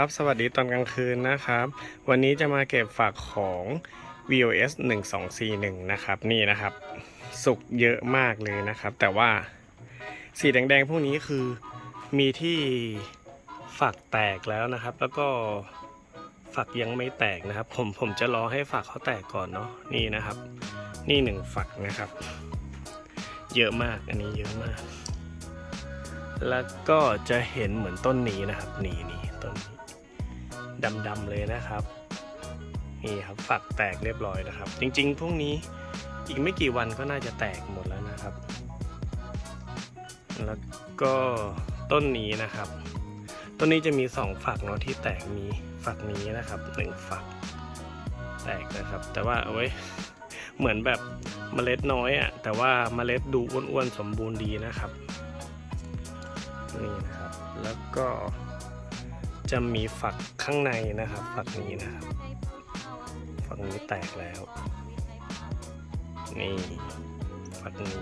ครับ สวัสดีตอนกลางคืนนะครับ วันนี้จะมาเก็บฝักของ VOS 1241 นะครับ นี่นะครับ สุกเยอะมากเลยนะครับ แต่ว่าสีแดงๆพวกนี้คือมีที่ฝักแตกแล้วนะครับ แล้วก็ฝักยังไม่แตกนะครับ ผมผมจะรอให้ฝักเขาแตกก่อนเนาะนี่นะครับ นี่หนึ่งฝักนะครับ เยอะมากอันนี้เยอะมากแล้วก็จะเห็นเหมือนต้นนี้นะครับ นี่นี่ต้นนี้ ดำๆเลยนะครับนี่ครับฝักแตกเรียบร้อยนะครับ จริงๆพวกนี้อีกไม่กี่วันก็น่าจะแตกหมดแล้วนะครับ แล้วก็ต้นนี้นะครับ ต้นนี้จะมีสองฝักเนาะที่แตกมีฝักนี้นะครับหนึ่งฝักแตกนะครับ แต่ว่าเอาไว้เหมือนแบบเมล็ดน้อยอะ่ะแต่ว่าเมล็ดดูอ้วนๆสมบูรณ์ดีนะครับนี่นะครับ แล้วก็ จะมีฝักข้างในนะครับ ฝักนี้นะครับ ฝักนี้แตกแล้ว นี่ ฝักนี้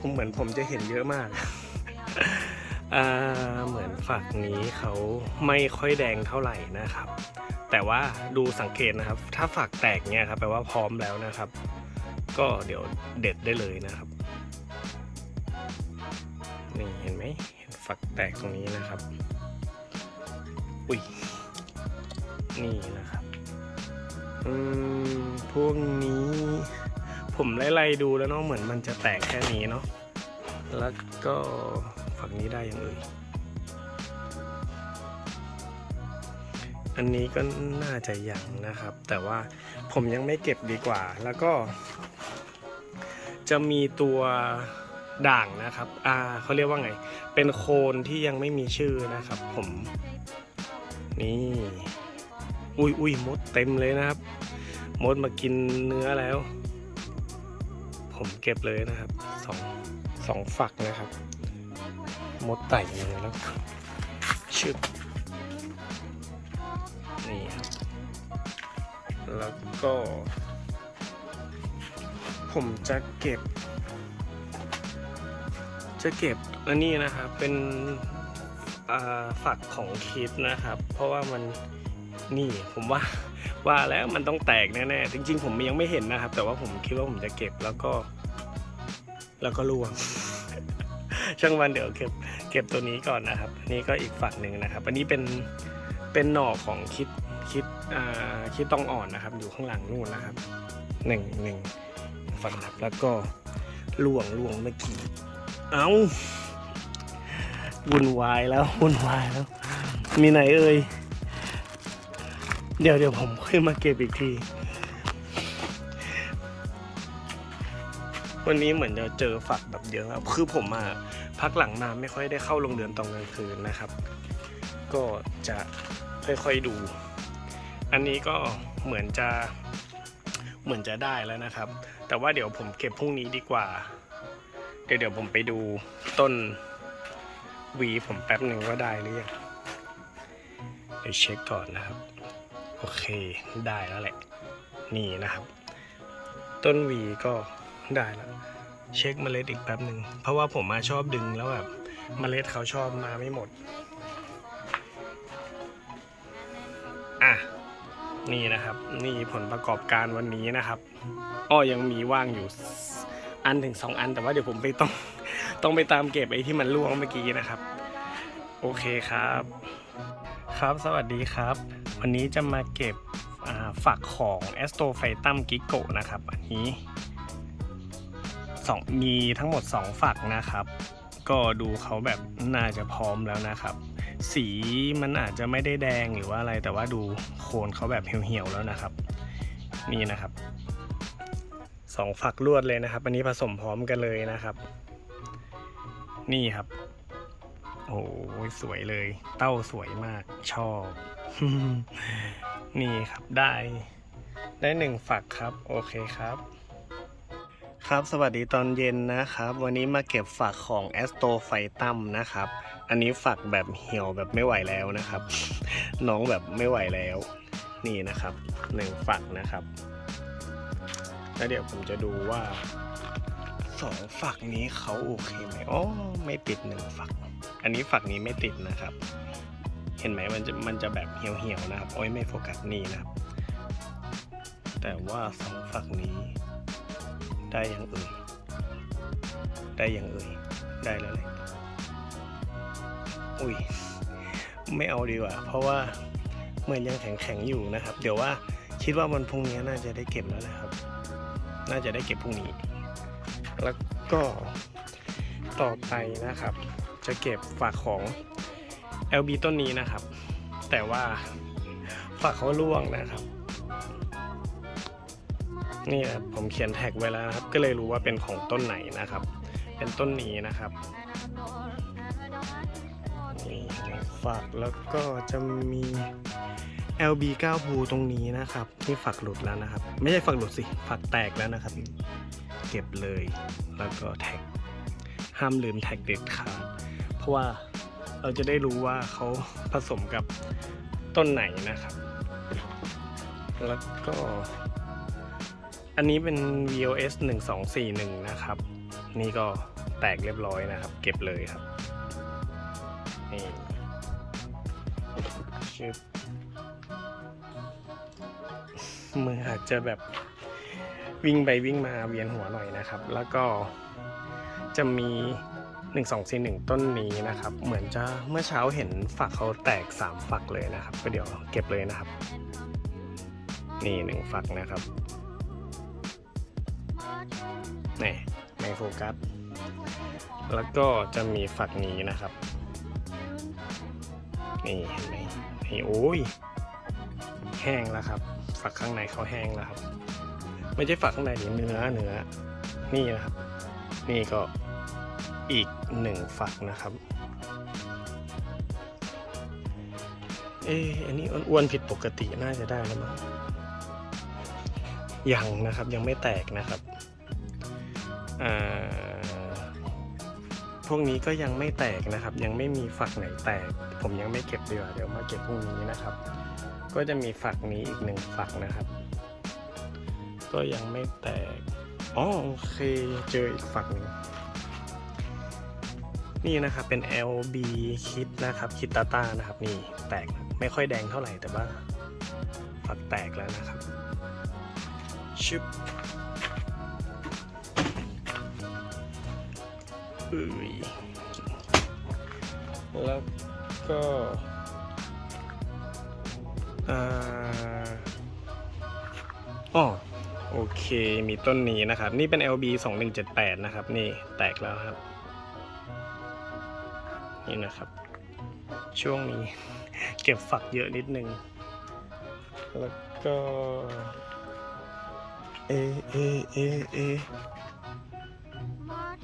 ผมเหมือนผมจะเห็นเยอะมากเหมือนฝักนี้เขาไม่ค่อยแดงเท่าไหร่นะครับ แต่ว่าดูสังเกตนะครับ ถ้าฝักแตกเนี่ยครับแปลว่าพร้อมแล้วนะครับ ก็เดี๋ยวเด็ดได้เลยนะครับ ฝักแตกตรงนี้นะครับ อุ้ย นี่นะครับ อืม พวกนี้ ผมไล่ๆดูแล้วเนาะเหมือนมันจะแตกแค่นี้เนาะ แล้วก็ฝักนี้ได้ยังเอ่ยอันนี้ก็น่าจะยังนะครับ แต่ว่าผมยังไม่เก็บดีกว่า แล้วก็ จะมีตัว ด่างนะครับ อ่าเขาเรียกว่าไง เป็นโคนที่ยังไม่มีชื่อนะครับ ผม นี่ อุ้ยอุ้ยมดเต็มเลยนะครับ มดมากินเนื้อแล้ว ผมเก็บเลยนะครับ สองสองฝักนะครับ มดไต่เลยแล้วชึบนี่ครับ แล้วก็ ผมจะเก็บ จะเก็บอันนี้นะครับเป็นฝักของคิดนะครับ เพราะว่ามันนี่ผมว่าว่าแล้วมันต้องแตกแน่ๆจริง ๆ ผมยังไม่เห็นนะครับ แต่ว่าผมคิดว่าผมจะเก็บแล้วก็ แล้วก็ร่วงช่างวันเดี๋ยวเก็บเก็บตัวนี้ก่อนนะครับอันนี่ก็อีกฝักหนึ่งนะครับ อันนี้เป็นเป็นหน่อของคิดคิดอ่าคิดต้องอ่อนนะครับ อยู่ข้างหลังนู่นนะครับหนึ่งหนึ่งฝักนับแล้วก็ล่วงล่วงเมื่อกี้ เอาวุ่นวายแล้ววุ่นวายแล้ว มีไหนเอ่ยเดี๋ยวเดี๋ยวผมค่อยมาเก็บอีกที วันนี้เหมือนจะเจอฝักแบบเยอะครับคือผมอะพักหลังมาไม่ค่อยได้เข้าโรงเรียนตอนกลางคืนนะครับ ก็จะค่อยๆดู อันนี้ก็เหมือนจะเหมือนจะได้แล้วนะครับ แต่ว่าเดี๋ยวผมเก็บพรุ่งนี้ดีกว่า ดี๋ยวเดี๋ยวผมไปดูต้นวีผมแป๊บหนึ่งว่าได้หรือยังเดี๋ยวเช็คก่อนนะครับ โอเคได้แล้วแหละ นี่นะครับ ต้นวีก็ได้แล้วเช็คเมล็ดอีกแป๊บหนึ่งเพราะว่าผมมาชอบดึงแล้วแบบเมล็ดเขาชอบมาไม่หมด อะนี่นะครับ นี่ผลประกอบการวันนี้นะครับอ้อยังมีว่างอยู่ อันถึงสองอัน แต่ว่าเดี๋ยวผมไปต้องต้องไปตามเก็บไอ้ที่มันล่วงเมื่อกี้นะครับ โอเคครับ ครับสวัสดีครับ วันนี้จะมาเก็บอ่าฝักของ a s t r o p h y t u m g i g o นะครับ อันนี้สองมีทั้งหมด 2 ฝักนะครับ ก็ดูเขาแบบน่าจะพร้อมแล้วนะครับ สีมันอาจจะไม่ได้แดงหรือว่าอะไร แต่ว่าดูโคนเขาแบบเหี่ยวๆแล้วนะครับ นี่นะครับ สองฝักลวดเลยนะครับ อันนี้ผสมพร้อมกันเลยนะครับ นี่ครับ โอ้สวยเลย เต้าสวยมากชอบ นี่ครับได้ ได้หนึ่งฝักครับ โอเคครับครับสวัสดีตอนเย็นนะครับ วันนี้มาเก็บฝักของแอสโตไฟตัมนะครับ อันนี้ฝักแบบเหี่ยวแบบไม่ไหวแล้วนะครับ น้องแบบไม่ไหวแล้ว นี่นะครับหนึ่งฝักนะครับ แล้วเดี๋ยวผมจะดูว่าสองฝักนี้เขาโอเคไหมอ๋อไม่ติดหนึ่งฝัก อันนี้ฝักนี้ไม่ติดนะครับ เห็นไหมมันจะมันจะแบบเหี่ยวๆนะครับโอ้ยไม่โฟกัสนี่นะครับ แต่ว่าสองฝักนี้ ได้อย่างเอ่ยได้อย่างเอ่ยได้แล้วเลยอุ้ยไม่เอาดีกว่า เพราะว่าเหมือนยังแข็งๆอยู่นะครับ เดี๋ยวว่าคิดว่าวันพรุ่งนี้น่าจะได้เก็บแล้วนะครับ น่าจะได้เก็บพรุ่งนี้ แล้วก็ต่อไปนะครับ จะเก็บฝากของ LB ต้นนี้นะครับ แต่ว่าฝากเขาล่วงนะครับ นี่ครับผมเขียนแท็กไว้แล้วนะครับ ก็เลยรู้ว่าเป็นของต้นไหนนะครับ เป็นต้นนี้นะครับนี่ฝักแล้วก็จะมี LB 9ภูตรงนี้นะครับนี่ฝักหลุดแล้วนะครับ ไม่ใช่ฝักหลุดสิฝักแตกแล้วนะครับ เก็บเลยแล้วก็แท็ก ห้ามลืมแท็กเด็ดขาดเพราะว่าเราจะได้รู้ว่าเขาผสมกับต้นไหนนะครับ แล้วก็ อันนี้เป็น VOS 1241 นะครับ นี่ก็แตกเรียบร้อยนะครับ เก็บเลยครับนี่ชึบ มืออาจจะแบบวิ่งไปวิ่งมาเวียนหัวหน่อยนะครับ แล้วก็จะมี 1241 ต้นนี้นะครับ เหมือนจะเมื่อเช้าเห็นฝักเขาแตก 3 ฝักเลยนะครับ ก็เดี๋ยวเก็บเลยนะครับ นี่หนึ่งฝักนะครับนี่ไม่โฟกัส แล้วก็จะมีฝักนี้นะครับ นี่เห็นไหมนี่โอ้ยแห้งแล้วครับ ฝักข้างในเขาแห้งแล้วครับ ไม่ใช่ฝักข้างในเนื้อเนื้อนี่นะครับ นี่ก็อีกหนึ่งฝักนะครับ เอ๊ะอันนี้อ้วนๆผิดปกติน่าจะได้แล้วมั้งยังนะครับยังไม่แตกนะครับพวกนี้ก็ยังไม่แตกนะครับ ยังไม่มีฝักไหนแตก ผมยังไม่เก็บดีกว่าเดี๋ยวมาเก็บพรุ่งนี้นะครับ ก็จะมีฝักนี้อีกหนึ่งฝักนะครับ ก็ยังไม่แตกอ๋อโอเคเจออีกฝักหนึ่งนี่นะครับเป็น LB คิดนะครับคิดตาตานะครับนี่แตกไม่ค่อยแดงเท่าไหร่แต่ว่าฝักแตกแล้วนะครับชึบเอ้ยแล้วก็ อ๋อโอเคมีต้นนี้นะครับ นี่เป็น LB 2178 นะครับ นี่แตกแล้วครับ นี่นะครับ ช่วงนี้เก็บฝักเยอะนิดนึง แล้วก็ เอ เอ เอ เอ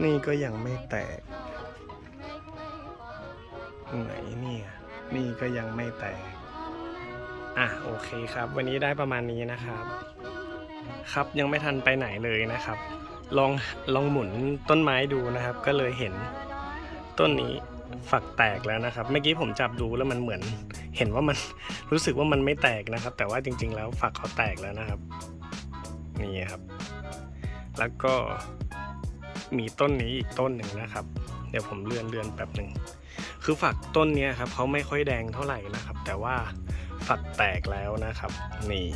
นี่ก็ยังไม่แตก ไหนเนี่ย นี่ก็ยังไม่แตก อะโอเคครับ วันนี้ได้ประมาณนี้นะครับ ครับยังไม่ทันไปไหนเลยนะครับ ลองลองหมุนต้นไม้ดูนะครับ ก็เลยเห็นต้นนี้ฝักแตกแล้วนะครับ เมื่อกี้ผมจับดูแล้วมันเหมือน เห็นว่ามันรู้สึกว่ามันไม่แตกนะครับ แต่ว่าจริง ๆ แล้วฝักเขาแตกแล้วนะครับนี่ครับ แล้วก็มีต้นนี้อีกต้นหนึ่งนะครับ เดี๋ยวผมเลื่อนเลื่อนแป๊บหนึ่งคือฝักต้นนี้ครับเขาไม่ค่อยแดงเท่าไหร่นะครับ แต่ว่า ฝักแตกแล้วนะครับ นี่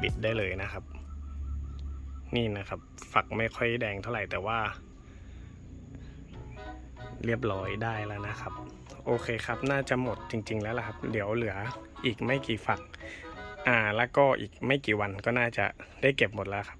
บิดได้เลยนะครับ นี่นะครับ ฝักไม่ค่อยแดงเท่าไหร่แต่ว่า เรียบร้อยได้แล้วนะครับ โอเคครับ น่าจะหมดจริง ๆ แล้วล่ะครับ เดี๋ยวเหลืออีกไม่กี่ฝัก อ่าแล้วก็อีกไม่กี่วันก็น่าจะได้เก็บหมดแล้วครับ